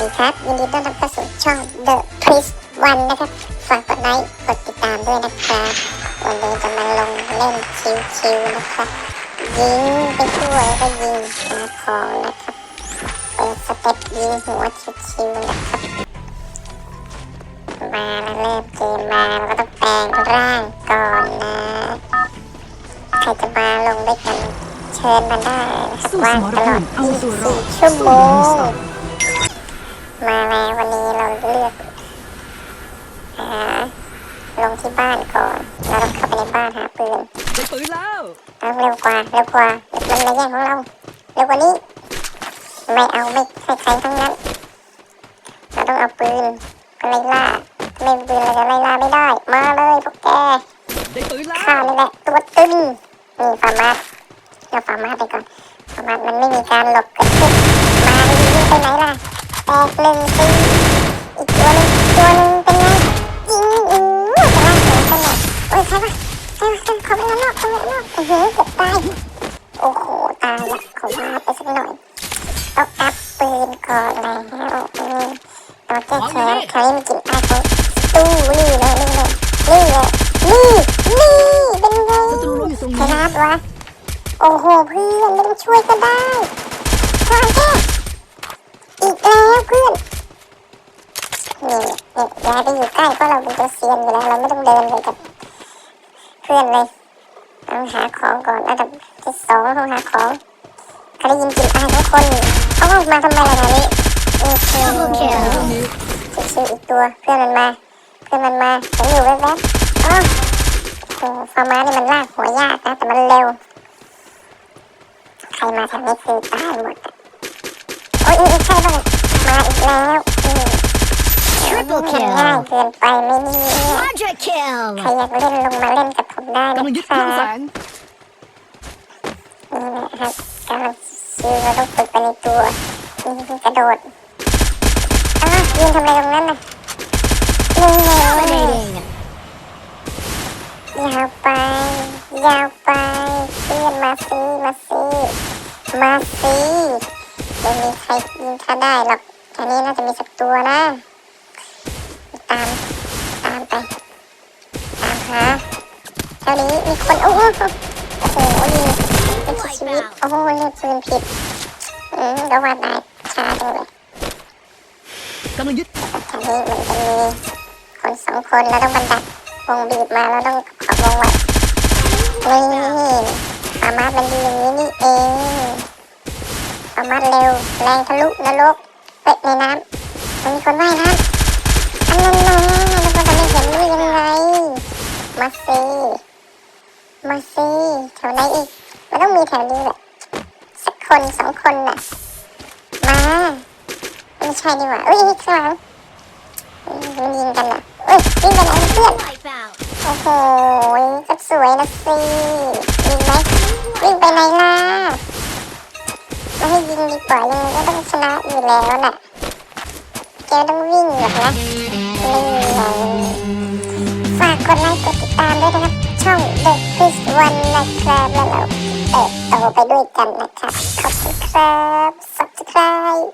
ดีครับยินดีต้อนรับเข้าสู่ช่อง The Twist One นะครับ ฝากกดไลค์กดติดตามด้วยนะครับ วันนี้จะมาลงเล่นชิวๆนะครับ ยิงไปทั่วก็ยิงหาของนะครับเปิดสเต็ปยิงหัวชิวๆนะครับ มาแล้วเริ่มเกมมาเราก็ต้องแปลงร่างก่อนนะ ใครจะมาลงด้วยกันเชิญมาได้นะครับว่างตลอด24ชั่วโมง มาแล้ววันนี้เราเลือกหาลงที่บ้านก่อน เราต้องเข้าไปในบ้านหาปืนได้ปืนแล้วเอาเร็วกว่าเร็วกว่ามันมาแย่งของเราเร็วกว่านี้ ไม่เอาไม่ให้ใครทั้งนั้น เราต้องเอาปืนไปไล่ล่าถ้าไม่มีปืนเราจะไล่ล่าไม่ได้ มาเลยพวกแกได้ปืนแล้วข้านี่แหละตัวตึงนี่ฟาร์มาสเอาฟาร์มาสไปก่อนฟาร์มาสมันไม่มีการหลบเกิดขึ้นมาดีๆไปไหนล่ะ แตกหนึ่งตีอีกตัวนึงตัวนึงเป็นไงยิงอือจะล่าหัวกันหน่อยโอ้ยใครวะใครวะใครเขาไปแล้วนอกเขาไปแล้วนอกอื้อหือเกือบตายโอ้โหตายละขาว่าไปสักหน่อยต้องอัพปืนก่อนแล้วอืมเราแก้แค้นคราวนี้มันกินอายของตู้นี่เลยนี่เลยนี่เลยนี่นี่เป็นไงใครรับวะโอ้โหเพื่อนไม่ต้องช่วยก็ได้ช่วยแค่ อีกแล้วเพื่อนนี่เนี่อย่าไปอยู่ใกล้เพราะเราเป็นตัวเซียนอยู่แล้วเราไม่ต้องเดินไปกับเพื่อนเลยต้องหาของก่อนอันดับที่สองต้องหาของเขาได้ยินกลิ่นอายของคนเขาออกมาทำไมล่ะทีนี้อือหือตรงนี้ชื่ออีกตัวเพื่อนมันมา เพื่อนมันมาเห็นอยู่แว๊บๆอ๋อโอ้โหฟาร์มานี่มันลากหัวยากนะแต่มันเร็ว ใครมาทางนี้คือตายหมด อะโอ้ยใช่ป่ะมาอีกแล้วอืม Triple kill ง่ายเกินไปไมเนี่ Quadra ใคร kill! อยากเล่นลงมาเล่นกับผมได้นะกำลังยึดคเครัรื่องแสบงนี่นะครับกำลังซื้อเราต้องฝึกไปในตัวนี่กระโดดอ้าวยืนทำอะไรตรงนั้นน่ะนี่ไงยาวไปยาวไปเพื่อนมาซีมาซีมาซี ไม่มีใครยิงข้าได้หรอกแค่นี้น่าจะมีสักตัวนะ ตาม ตามไป ตามหาเท่านี้มีคนโอ้โหโอ้โหยิงเป็นชีวิตโอ้โหเลือกปืนผิดอืมก็ว่าตายช้าจังเลยกำลังยึดแถวนี้มันจะมีคนสองคนเราต้องบรรดักวงบีบมาเราต้องขอบวงไว้นี่ปามาดมันดีอย่างนี้นี่เอง มาดเร็ว แรงทะลุนรกเตะในน้ำมันมีคนว่ายน้ำอันนั้นนะแล้วก็จะไม่เห็นด้วยยังไงมาซีมาซีแถวไหนอีก มันต้องมีแถวนี้แหละสักคนสองคนน่ะ มาไม่ใช่ดีกว่าเอ้ยข้างหลังมันยิงกันนะเอ้ยยิงกันไหนเพื่อนโอ้โหก็สวยนะสิยิงไหมวิ่งไปไหนล่ะ มีปล่อยังไงก็ต้องชนะอยู่แล้วน่ะเกต้องวิ่งหรอกนะนี่ไงฝากกดไลค์กดติดตามด้วยนะครับ ช่อง The Chris One นะครับแล้วเราเติบโตไปด้วยกันนะครับ ขอบคุณครับ subscribe